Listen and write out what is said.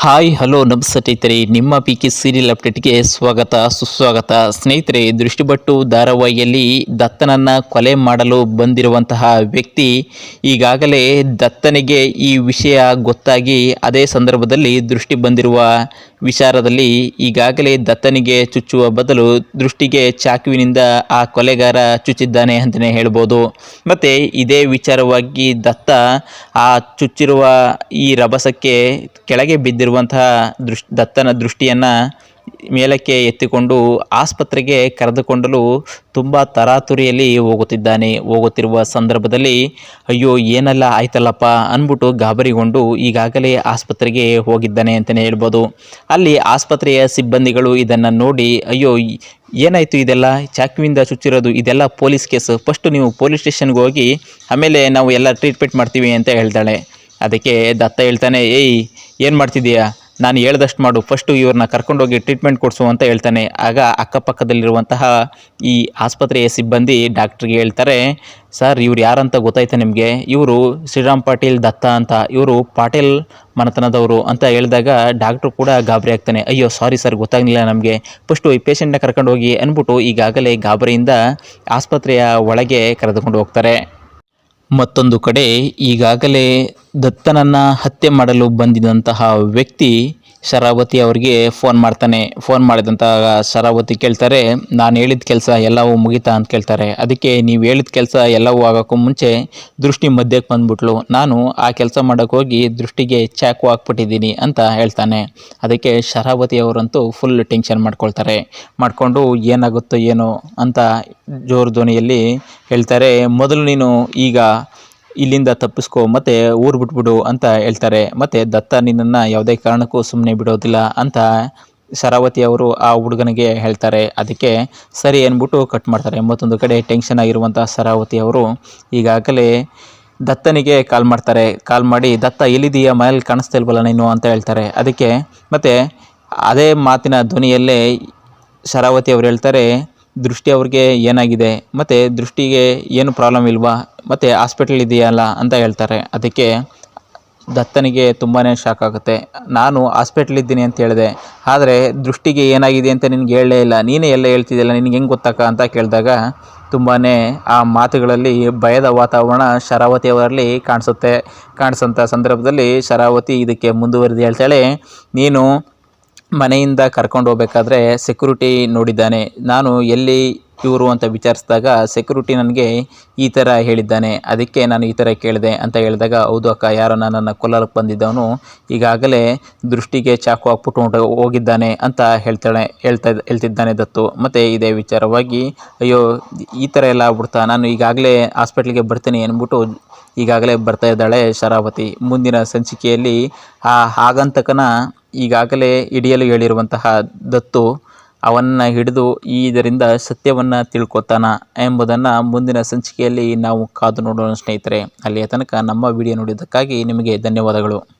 Hi hello ನಮಸ್ತೆ ಸ್ನೇಹಿತರೆ. ನಿಮ್ಮ ಪಿ ಕೆ ಸೀರಿಯಲ್ ಅಪ್ಡೇಟ್ಗೆ ಸ್ವಾಗತ, ಸುಸ್ವಾಗತ. ಸ್ನೇಹಿತರೆ, ದೃಷ್ಟಿಬಟ್ಟು ಧಾರಾವಾಹಿಯಲ್ಲಿ ದತ್ತನನ್ನು ಕೊಲೆ ಮಾಡಲು ಬಂದಿರುವಂತಹ ವ್ಯಕ್ತಿ ಈಗಾಗಲೇ ದತ್ತನಿಗೆ ಈ ವಿಷಯ ಗೊತ್ತಾಗಿ ಅದೇ ಸಂದರ್ಭದಲ್ಲಿ ದೃಷ್ಟಿ ಬಂದಿರುವ ವಿಚಾರದಲ್ಲಿ ಈಗಾಗಲೇ ದತ್ತನಿಗೆ ಚುಚ್ಚುವ ಬದಲು ದೃಷ್ಟಿಗೆ ಚಾಕುವಿನಿಂದ ಆ ಕೊಲೆಗಾರ ಚುಚ್ಚಿದ್ದಾನೆ ಅಂತಲೇ ಹೇಳ್ಬೋದು. ಮತ್ತು ಇದೇ ವಿಚಾರವಾಗಿ ದತ್ತ ಆ ಚುಚ್ಚಿರುವ ಈ ರಭಸಕ್ಕೆ ಕೆಳಗೆ ಬಿದ್ದಿರುವಂತಹ ದೃಶ್ ದತ್ತನ ದೃಷ್ಟಿಯನ್ನು ಮೇಲಕ್ಕೆ ಎತ್ತಿಕೊಂಡು ಆಸ್ಪತ್ರೆಗೆ ಕರೆದುಕೊಂಡಲು ತುಂಬ ತರಾತುರಿಯಲ್ಲಿ ಹೋಗುತ್ತಿದ್ದಾನೆ. ಹೋಗುತ್ತಿರುವ ಸಂದರ್ಭದಲ್ಲಿ, ಅಯ್ಯೋ, ಏನೆಲ್ಲ ಆಯ್ತಲ್ಲಪ್ಪ ಅಂದ್ಬಿಟ್ಟು ಗಾಬರಿಗೊಂಡು ಈಗಾಗಲೇ ಆಸ್ಪತ್ರೆಗೆ ಹೋಗಿದ್ದಾನೆ ಅಂತಲೇ ಹೇಳ್ಬೋದು. ಅಲ್ಲಿ ಆಸ್ಪತ್ರೆಯ ಸಿಬ್ಬಂದಿಗಳು ಇದನ್ನು ನೋಡಿ, ಅಯ್ಯೋ, ಏನಾಯಿತು ಇದೆಲ್ಲ? ಚಾಕುವಿಂದ ಚುಚ್ಚಿರೋದು ಇದೆಲ್ಲ ಪೊಲೀಸ್ ಕೇಸ್. ಫಸ್ಟು ನೀವು ಪೊಲೀಸ್ ಸ್ಟೇಷನ್ಗೆ ಹೋಗಿ ಆಮೇಲೆ ನಾವು ಎಲ್ಲ ಟ್ರೀಟ್ಮೆಂಟ್ ಮಾಡ್ತೀವಿ ಅಂತ ಹೇಳ್ತಾಳೆ. ಅದಕ್ಕೆ ದತ್ತ ಹೇಳ್ತಾನೆ, ಏಯ್, ಏನು ಮಾಡ್ತಿದ್ದೀಯಾ? ನಾನು ಹೇಳ್ದಷ್ಟು ಮಾಡು. ಫಸ್ಟು ಇವ್ರನ್ನ ಕರ್ಕೊಂಡೋಗಿ ಟ್ರೀಟ್ಮೆಂಟ್ ಕೊಡಿಸು ಅಂತ ಹೇಳ್ತಾನೆ. ಆಗ ಅಕ್ಕಪಕ್ಕದಲ್ಲಿರುವಂತಹ ಈ ಆಸ್ಪತ್ರೆಯ ಸಿಬ್ಬಂದಿ ಡಾಕ್ಟ್ರಿಗೆ ಹೇಳ್ತಾರೆ, ಸರ್, ಇವ್ರು ಯಾರಂತ ಗೊತ್ತಾಯ್ತಾ ನಿಮಗೆ? ಇವರು ಶ್ರೀರಾಮ್ ಪಾಟೀಲ್ ದತ್ತ ಅಂತ. ಇವರು ಪಾಟೀಲ್ ಮನೆತನದವರು ಅಂತ ಹೇಳಿದಾಗ ಡಾಕ್ಟ್ರು ಕೂಡ ಗಾಬರಿ ಆಗ್ತಾನೆ. ಅಯ್ಯೋ, ಸಾರಿ ಸರ್, ಗೊತ್ತಾಗಲಿಲ್ಲ ನಮಗೆ. ಫಸ್ಟು ಈ ಪೇಷಂಟ್ನ ಕರ್ಕೊಂಡು ಹೋಗಿ ಅಂದ್ಬಿಟ್ಟು ಈಗಾಗಲೇ ಗಾಬರಿಯಿಂದ ಆಸ್ಪತ್ರೆಯ ಒಳಗೆ ಕರೆದುಕೊಂಡು ಹೋಗ್ತಾರೆ. ಮತ್ತೊಂದು ಕಡೆ ಈಗಾಗಲೇ ದತ್ತನನ್ನು ಹತ್ಯೆ ಮಾಡಲು ಬಂದಿದಂತಹ ವ್ಯಕ್ತಿ ಶರಾವತಿ ಅವರಿಗೆ ಫೋನ್ ಮಾಡ್ತಾನೆ ಫೋನ್ ಮಾಡಿದಂತ ಶರಾವತಿ ಕೇಳ್ತಾರೆ, ನಾನು ಹೇಳಿದ ಕೆಲಸ ಎಲ್ಲವೂ ಮುಗಿತಾ? ಅಂತ ಕೇಳ್ತಾರೆ. ಅದಕ್ಕೆ, ನೀವು ಹೇಳಿದ ಕೆಲಸ ಎಲ್ಲವೂ ಆಗೋಕ್ಕೂ ಮುಂಚೆ ದೃಷ್ಟಿ ಮಧ್ಯಕ್ಕೆ ಬಂದ್ಬಿಟ್ಲು. ನಾನು ಆ ಕೆಲಸ ಮಾಡೋಕ್ಕೆ ಹೋಗಿ ದೃಷ್ಟಿಗೆ ಚಾಕು ಹಾಕ್ಬಿಟ್ಟಿದ್ದೀನಿ, ಅಂತ ಹೇಳ್ತಾನೆ. ಅದಕ್ಕೆ ಶರಾವತಿ ಅವರಂತೂ ಫುಲ್ ಟೆನ್ಷನ್ ಮಾಡ್ಕೊಳ್ತಾರೆ. ಮಾಡಿಕೊಂಡು, ಏನಾಗುತ್ತೋ ಏನೋ? ಅಂತ ಜೋರು ಧ್ವನಿಯಲ್ಲಿ ಹೇಳ್ತಾರೆ. ಮೊದಲು ನೀನು ಈಗ ಇಲ್ಲಿಂದ ತಪ್ಪಿಸ್ಕೋ, ಮತ್ತೆ ಊರು ಬಿಟ್ಬಿಡು ಅಂತ ಹೇಳ್ತಾರೆ. ಮತ್ತು ದತ್ತ ನಿನ್ನನ್ನು ಯಾವುದೇ ಕಾರಣಕ್ಕೂ ಸುಮ್ಮನೆ ಬಿಡೋದಿಲ್ಲ ಅಂತ ಶರಾವತಿ ಅವರು ಆ ಹುಡುಗನಿಗೆ ಹೇಳ್ತಾರೆ. ಅದಕ್ಕೆ ಸರಿ ಅಂದ್ಬಿಟ್ಟು ಕಟ್ ಮಾಡ್ತಾರೆ. ಮತ್ತೊಂದು ಕಡೆ ಟೆನ್ಷನ್ ಆಗಿರುವಂಥ ಶರಾವತಿ ಅವರು ಈಗಾಗಲೇ ದತ್ತನಿಗೆ ಕಾಲ್ ಮಾಡ್ತಾರೆ. ಕಾಲ್ ಮಾಡಿ, ದತ್ತ ಎಲ್ಲಿದೆಯಾ ಮನೇಲಿ ಕಾಣಿಸ್ತಾ ಇಲ್ವಲ್ಲ ನೀನು? ಅಂತ ಹೇಳ್ತಾರೆ. ಅದಕ್ಕೆ ಮತ್ತು ಅದೇ ಮಾತಿನ ಧ್ವನಿಯಲ್ಲೇ ಶರಾವತಿ ಅವರು ಹೇಳ್ತಾರೆ, ದೃಷ್ಟಿ ಅವ್ರಿಗೆ ಏನಾಗಿದೆ? ಮತ್ತು, ದೃಷ್ಟಿಗೆ ಏನು ಪ್ರಾಬ್ಲಮ್ ಇಲ್ವಾ? ಮತ್ತು ಹಾಸ್ಪಿಟಲ್ ಇದೆಯಲ್ಲ ಅಂತ ಹೇಳ್ತಾರೆ. ಅದಕ್ಕೆ ದತ್ತನಿಗೆ ತುಂಬಾ ಶಾಕ್ ಆಗುತ್ತೆ. ನಾನು ಹಾಸ್ಪಿಟ್ಲ್ ಇದ್ದೀನಿ ಅಂತ ಹೇಳಿದೆ. ಆದರೆ ದೃಷ್ಟಿಗೆ ಏನಾಗಿದೆ ಅಂತ ನಿನಗೆ ಹೇಳಲೇ ಇಲ್ಲ. ನೀನೇ ಎಲ್ಲ ಹೇಳ್ತಿದ್ದಿಲ್ಲ ನಿನಗೆ ಹೆಂಗೆ ಗೊತ್ತಾಕ ಅಂತ ಕೇಳಿದಾಗ ತುಂಬಾ ಆ ಮಾತುಗಳಲ್ಲಿ ಭಯದ ವಾತಾವರಣ ಶರಾವತಿ ಅವರಲ್ಲಿ ಕಾಣಿಸುತ್ತೆ. ಕಾಣಿಸೋಂಥ ಸಂದರ್ಭದಲ್ಲಿ ಶರಾವತಿ ಇದಕ್ಕೆ ಮುಂದುವರೆದು ಹೇಳ್ತಾಳೆ, ನೀನು ಮನೆಯಿಂದ ಕರ್ಕೊಂಡು ಹೋಗ್ಬೇಕಾದ್ರೆ ಸೆಕ್ಯೂರಿಟಿ ನೋಡಿದ್ದಾನೆ. ನಾನು ಎಲ್ಲಿ ಇವರು ಅಂತ ವಿಚಾರಿಸಿದಾಗ ಸೆಕ್ಯೂರಿಟಿ ನನಗೆ ಈ ಥರ ಹೇಳಿದ್ದಾನೆ, ಅದಕ್ಕೆ ನಾನು ಈ ಥರ ಕೇಳಿದೆ ಅಂತ ಹೇಳಿದಾಗ, ಹೌದು ಅಕ್ಕ ಯಾರೋ ನನ್ನನ್ನು ಕೊಲ್ಲಕ್ಕೆ ಬಂದಿದ್ದವನು ಈಗಾಗಲೇ ದೃಷ್ಟಿಗೆ ಚಾಕು ಹಾಕ್ಬಿಟ್ಟು ಹೋಗಿದ್ದಾನೆ ಅಂತ ಹೇಳ್ತಾಳೆ, ಹೇಳ್ತಾ ಹೇಳ್ತಿದ್ದಾನೆ ದತ್ತು. ಮತ್ತು ಇದೇ ವಿಚಾರವಾಗಿ, ಅಯ್ಯೋ, ಈ ಥರ ಎಲ್ಲ ಆಗ್ಬಿಡ್ತಾ, ನಾನು ಈಗಾಗಲೇ ಹಾಸ್ಪಿಟ್ಲಿಗೆ ಬರ್ತೀನಿ ಅಂದ್ಬಿಟ್ಟು ಈಗಾಗಲೇ ಬರ್ತಾ ಇದ್ದಾಳೆ ಶರಾವತಿ. ಮುಂದಿನ ಸಂಚಿಕೆಯಲ್ಲಿ ಆ ಆಗಂತಕನ ಈಗಾಗಲೇ ಹಿಡಿಯಲು ಹೇಳಿರುವಂತಹ ದತ್ತು ಅವನ್ನು ಹಿಡಿದು ಇದರಿಂದ ಸತ್ಯವನ್ನು ತಿಳ್ಕೊತಾನ ಎಂಬುದನ್ನು ಮುಂದಿನ ಸಂಚಿಕೆಯಲ್ಲಿ ನಾವು ಕಾದು ನೋಡೋಣ ಸ್ನೇಹಿತರೆ. ಅಲ್ಲಿಯ ತನಕ ನಮ್ಮ ವಿಡಿಯೋ ನೋಡಿದ್ದಕ್ಕಾಗಿ ನಿಮಗೆ ಧನ್ಯವಾದಗಳು.